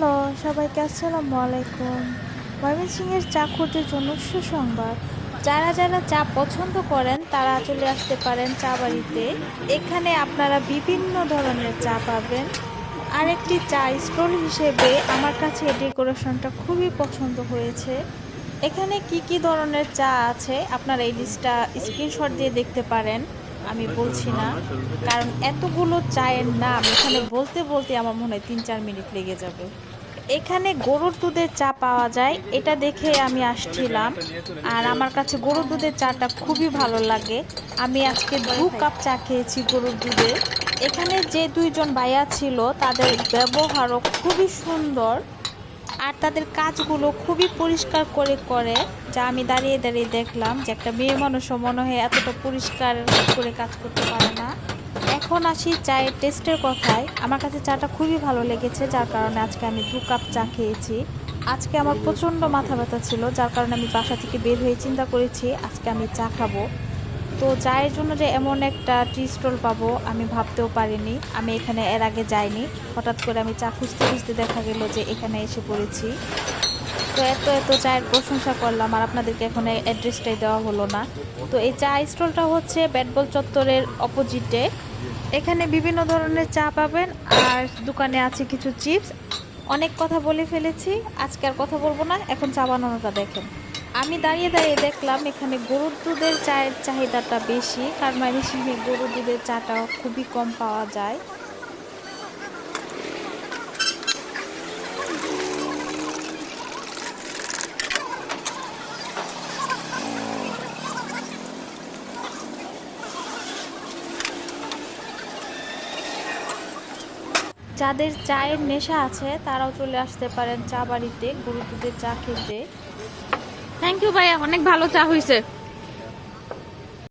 Hello, সবাইকে আসসালামু আলাইকুম। ময়মনসিংহের চা খুঁটির জন্য সুসংবাদ। যারা যারা চা পছন্দ করেন, তারা চলে আসতে পারেন চা বাড়িতে। এখানে আপনারা বিভিন্ন ধরনের চা পাবেন। আরেকটি চা স্টল হিসেবে আমার কাছে এই ডেকোরেশনটা খুবই পছন্দ হয়েছে। এখানে কি কি ধরনের চা আছে, আপনারা এই লিস্টটা স্ক্রিনশট দিয়ে দেখতে পারেন। আমি বলছি না, কারণ এতগুলো চায়ের নাম এখানে বলতে বলতে আমার মনে হয় তিন চার মিনিট লেগে যাবে। এখানে গরুর দুধের চা পাওয়া যায়, এটা দেখে আমি আসছিলাম, আর আমার কাছে গরুর দুধের চাটা খুবই ভালো লাগে। আমি আজকে দু কাপ চা খেয়েছি গরুর দুধে। এখানে যে দুইজন ভাইয়া ছিল, তাদের ব্যবহারও খুবই সুন্দর। আর তাদের কাজগুলো খুবই পরিষ্কার করে করে, যা আমি দাঁড়িয়ে দাঁড়িয়ে দেখলাম যে একটা মেয়ে মানুষও মনে হয় এতটা পরিষ্কার করে কাজ করতে পারে না। এখন আসি চায়ের টেস্টের কথায়। আমার কাছে চাটা খুবই ভালো লেগেছে, যার কারণে আজকে আমি দু কাপ চা খেয়েছি। আজকে আমার প্রচণ্ড মাথা ব্যথা ছিল, যার কারণে আমি বাসা থেকে বের হয়ে চিন্তা করেছি, আজকে আমি চা খাব। তো চায়ের জন্য যে এমন একটা টি স্টল পাবো, আমি ভাবতেও পারিনি। আমি এখানে এর আগে যাইনি। হঠাৎ করে আমি চা খুঁজতে খুঁজতে দেখা গেল যে এখানে এসে পড়েছি। তো এত এত চায়ের প্রশংসা করলাম আর আপনাদেরকে এখন অ্যাড্রেসটাই দেওয়া হলো না। তো এই চা স্টলটা হচ্ছে ব্যাটবল চত্বরের অপোজিটে। এখানে বিভিন্ন ধরনের চা পাবেন আর দোকানে আছে কিছু চিপস। অনেক কথা বলে ফেলেছি। আজকে আর কথা বলব না। এখন চা বানানোটা দেখেন। আমি দাঁড়িয়ে দাঁড়িয়ে দেখলাম এখানে গরুর দুধের চায়ের চাহিদাটা বেশি। কারণ ময়মনসিংহে গরুর দুধের চাটা খুবই কম পাওয়া যায়। যাদের চায়ের নেশা আছে, তারাও চলে আসতে পারেন চা বাড়িতে, গরুর দুধের চা খেতে থ্যাংক ইউ ভাইয়া। অনেক ভালো চা হয়েছে